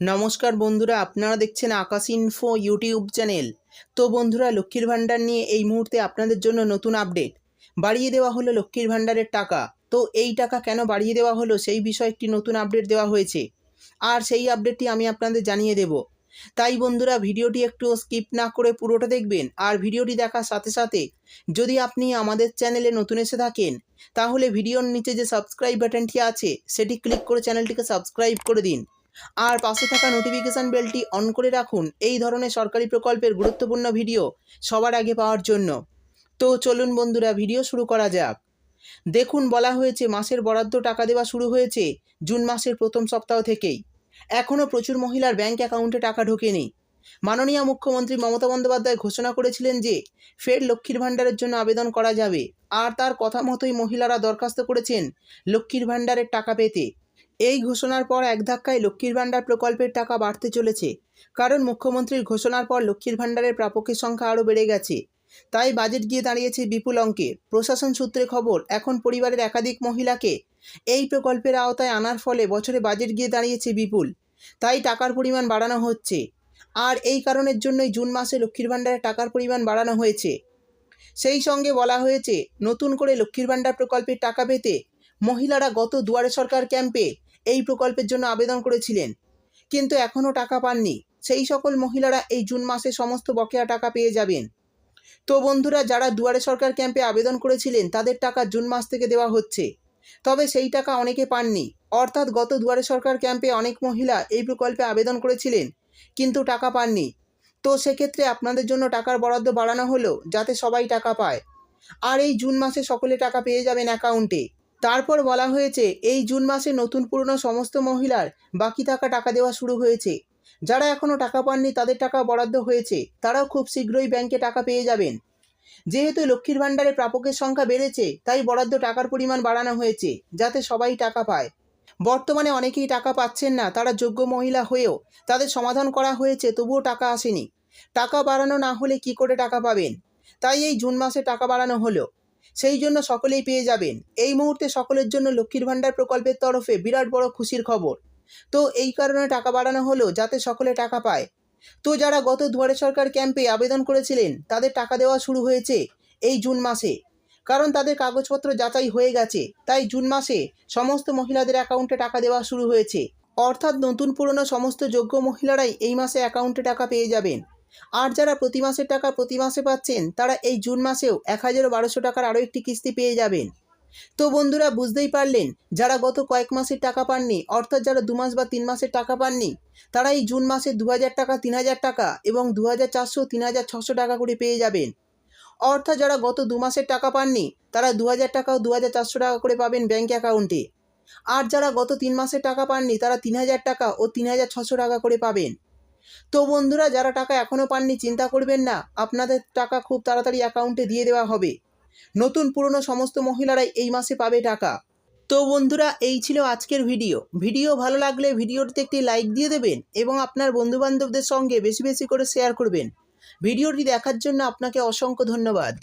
নমস্কার বন্ধুরা, আপনারা দেখছেন আকাশ ইনফো ইউটিউব চ্যানেল তো বন্ধুরা, লক্ষ্মীর ভাণ্ডার নিয়ে এই মুহূর্তে আপনাদের জন্য নতুন আপডেট বাড়িয়ে দেওয়া হলো লক্ষ্মীর ভাণ্ডারের টাকা। তো এই টাকা কেন বাড়িয়ে দেওয়া হলো? সেই বিষয়ে একটি নতুন আপডেট দেওয়া হয়েছে। আর সেই আপডেটটি আমি আপনাদের জানিয়ে দেব। তাই বন্ধুরা, ভিডিওটি একটু স্কিপ না করে পুরোটা দেখবেন। আর ভিডিওটি দেখার সাথে সাথে যদি আপনি আমাদের চ্যানেলে নতুন এসে থাকেন, তাহলে ভিডিওর নিচে যে সাবস্ক্রাইব বাটনটি আছে, সেটি ক্লিক করে চ্যানেলটিকে সাবস্ক্রাইব করে দিন। আর পাশে থাকা নোটিফিকেশান বেলটি অন করে রাখুন। এই ধরনের সরকারি প্রকল্পের গুরুত্বপূর্ণ ভিডিও সবার আগে পাওয়ার জন্য। তো চলুন বন্ধুরা ভিডিও শুরু করা যাক। দেখুন, বলা হয়েছে মাসের বরাদ্দ টাকা দেওয়া শুরু হয়েছে জুন মাসের প্রথম সপ্তাহ থেকেই। এখনও প্রচুর মহিলার ব্যাংক অ্যাকাউন্টে টাকা ঢোকেনি। মাননীয় মুখ্যমন্ত্রী মমতা বন্দ্যোপাধ্যায় ঘোষণা করেছিলেন যে, ফের লক্ষ্মীর ভাণ্ডারের জন্য আবেদন করা যাবে। আর তার কথা মতোই মহিলারা দরখাস্ত করেছেন লক্ষ্মীর ভাণ্ডারের টাকা পেতে। এই ঘোষণার পর এক ধাক্কায় লক্ষ্মীর ভাণ্ডার প্রকল্পের টাকা বাড়তে চলেছে। কারণ মুখ্যমন্ত্রীর ঘোষণার পর লক্ষ্মীর ভাণ্ডারের প্রাপকের সংখ্যা আরও বেড়ে গেছে। তাই বাজেট গিয়ে দাঁড়িয়েছে বিপুল অঙ্কে। প্রশাসন সূত্রে খবর, এখন পরিবারের একাধিক মহিলাকে এই প্রকল্পের আওতায় আনার ফলে বছরে বাজেট গিয়ে দাঁড়িয়েছে বিপুল। তাই টাকার পরিমাণ বাড়ানো হচ্ছে। আর এই কারণের জন্যই জুন মাসে লক্ষ্মীর ভাণ্ডারের টাকার পরিমাণ বাড়ানো হয়েছে। সেই সঙ্গে বলা হয়েছে, নতুন করে লক্ষ্মীর ভাণ্ডার প্রকল্পের টাকা পেতে মহিলারা গত দুয়ারে সরকার ক্যাম্পে এই প্রকল্পের জন্য আবেদন করেছিলেন। কিন্তু এখনও টাকা পাননি। সেই সকল মহিলারা এই জুন মাসে সমস্ত বকেয়া টাকা পেয়ে যাবেন। তো বন্ধুরা, যারা দুয়ারে সরকার ক্যাম্পে আবেদন করেছিলেন, তাদের টাকা জুন মাস থেকে দেওয়া হচ্ছে। তবে সেই টাকা অনেকে পাননি। অর্থাৎ গত দুয়ারে সরকার ক্যাম্পে অনেক মহিলা এই প্রকল্পে আবেদন করেছিলেন, কিন্তু টাকা পাননি। তো সেক্ষেত্রে আপনাদের জন্য টাকার বরাদ্দ বাড়ানো হলো, যাতে সবাই টাকা পায়। আর এই জুন মাসে সকলে টাকা পেয়ে যাবেন অ্যাকাউন্টে। তারপর বলা হয়েছে, এই জুন মাসে নতুন পুরনো সমস্ত মহিলার বাকি থাকা টাকা দেওয়া শুরু হয়েছে। যারা এখনও টাকা পাননি, তাদের টাকা বরাদ্দ হয়েছে। তারাও খুব শীঘ্রই ব্যাংকে টাকা পেয়ে যাবেন। যেহেতু লক্ষ্মীর ভাণ্ডারে প্রাপকের সংখ্যা বেড়েছে, তাই বরাদ্দ টাকার পরিমাণ বাড়ানো হয়েছে, যাতে সবাই টাকা পায়। বর্তমানে অনেকেই টাকা পাচ্ছেন না, তারা যোগ্য মহিলা হয়েও তাদের সমাধান করা হয়েছে, তবুও টাকা আসেনি। টাকা বাড়ানো না হলে কি করে টাকা পাবেন? তাই এই জুন মাসে টাকা বাড়ানো হলো। সেই জন্য সকলেই পেয়ে যাবেন। এই মুহূর্তে সকলের জন্য লক্ষ্মীর ভাণ্ডার প্রকল্পের তরফে বিরাট বড় খুশির খবর। তো এই কারণে টাকা বাড়ানো হলো যাতে সকলে টাকা পায়। তো যারা গত দুয়ারে সরকার ক্যাম্পে আবেদন করেছিলেন, তাদের টাকা দেওয়া শুরু হয়েছে এই জুন মাসে। কারণ তাদের কাগজপত্র যাচাই হয়ে গেছে, তাই জুন মাসে সমস্ত মহিলাদের অ্যাকাউন্টে টাকা দেওয়া শুরু হয়েছে। অর্থাৎ নতুন পুরনো সমস্ত যোগ্য মহিলারাই এই মাসে অ্যাকাউন্টে টাকা পেয়ে যাবেন। আর যারা প্রতি মাসের টাকা প্রতি মাসে পাচ্ছেন, তারা এই জুন মাসেও এক হাজার বারোশো টাকার আরও একটি কিস্তি পেয়ে যাবেন। তো বন্ধুরা, বুঝতেই পারলেন, যারা গত কয়েক মাসের টাকা পাননি, অর্থাৎ যারা দু মাস বা তিন মাসের টাকা পাননি, তারা এই জুন মাসে দু হাজার টাকা, তিন হাজার টাকা এবং দু হাজার চারশো, তিন হাজার ছশো টাকা করে পেয়ে যাবেন। অর্থাৎ যারা গত দু মাসের টাকা পাননি, তারা দু হাজার টাকা ও দু হাজার চারশো টাকা করে পাবেন ব্যাঙ্ক অ্যাকাউন্টে। আর যারা গত তিন মাসের টাকা পাননি, তারা তিন হাজার টাকা ও তিন হাজার ছশো টাকা করে পাবেন। তো বন্ধুরা, যারা টাকা এখনও পাননি, চিন্তা করবেন না। আপনাদের টাকা খুব তাড়াতাড়ি অ্যাকাউন্টে দিয়ে দেওয়া হবে। নতুন, পুরনো সমস্ত মহিলারাই এই মাসে পাবে টাকা। তো বন্ধুরা, এই ছিল আজকের ভিডিও। ভিডিও ভালো লাগলে ভিডিওটিতে একটি লাইক দিয়ে দেবেন এবং আপনার বন্ধুবান্ধবদের সঙ্গে বেশি বেশি করে শেয়ার করবেন। ভিডিওটি দেখার জন্য আপনাকে অসংখ্য ধন্যবাদ।